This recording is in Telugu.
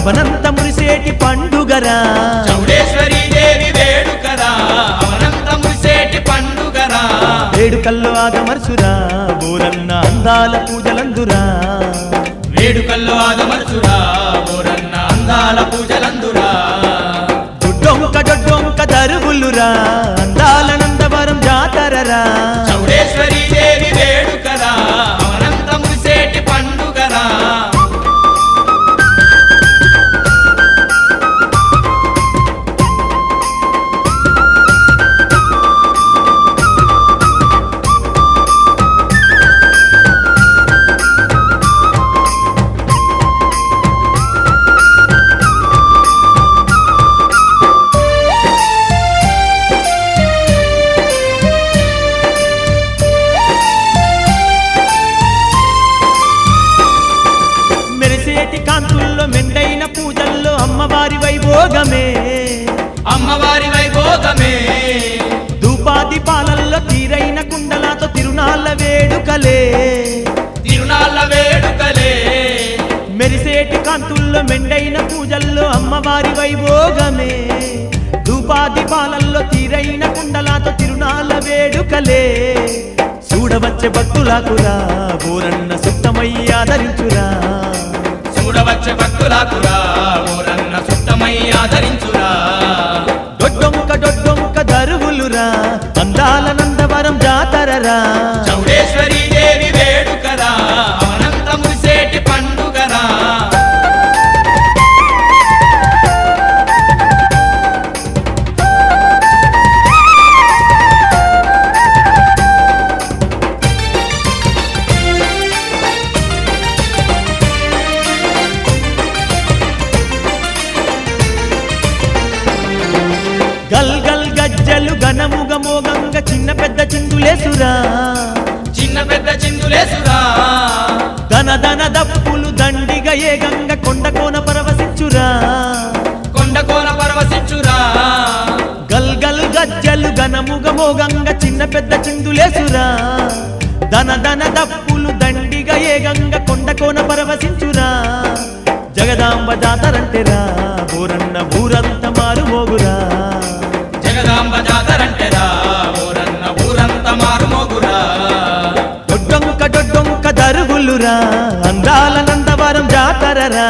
అవనంత మురిసేటి పండుగరా. చౌడేశ్వరి దేవి వేడుకరా. అవనంత మురిసేటి పండుగరా. వేడుకల్లో ఆగమర్చురా బోరన్న అందాల పూజలందురా. వేడుకల్లో ఆగమర్చురా ఓరన్న అందాల పూజలందురా. దొడ్డొంక దొడ్డొంక దరుగులురా వైభోగమే అమ్మవారి వైభోగమే. ధూపాది పాలల్లో తీరైన కుండలతో తిరునాళ్ళ వేడుకలే. తిరునాళ్ళ వేడుకలే. మెరిసేటి కాంతుల్లో మెండైన పూజల్లో అమ్మవారి వైభోగమే. ధూపాది పాలల్లో తీరైన కుండలతో తిరునాళ్ళ వేడుకలే. చూడవచ్చే భక్తులాకురా బోరన్న సుత్తమయ్య ఆదరించురా. చూడవచ్చే భక్తులాకురా జాతరరా గజ్జలు ఘనముగ మోగంగ చిన్న పెద్ద చిందులేసురా. చిన్న పెద్ద చిందులేసురా. ధన ధన దప్పులు దండిగా ఏ గంగ కొండ కోన పరవశించురా. కొండ కోన పరవశించురా. గల్ గల్ గజ్జలు ఘనముగ మోగంగ చిన్న పెద్ద చిందులేసురా. ధన ధన దప్పులు దండిగా ఏ గంగ కొండ కోన పరవశించురా. జగదాంబ జాతరంటేరా. జగదాంబ జాతరంటెరా ఓరన్న ఊరంత మారుమోగురా. దొడ్డొంక దొడ్డొంక దరుగులురా అందాల నందవరం జాతరరా.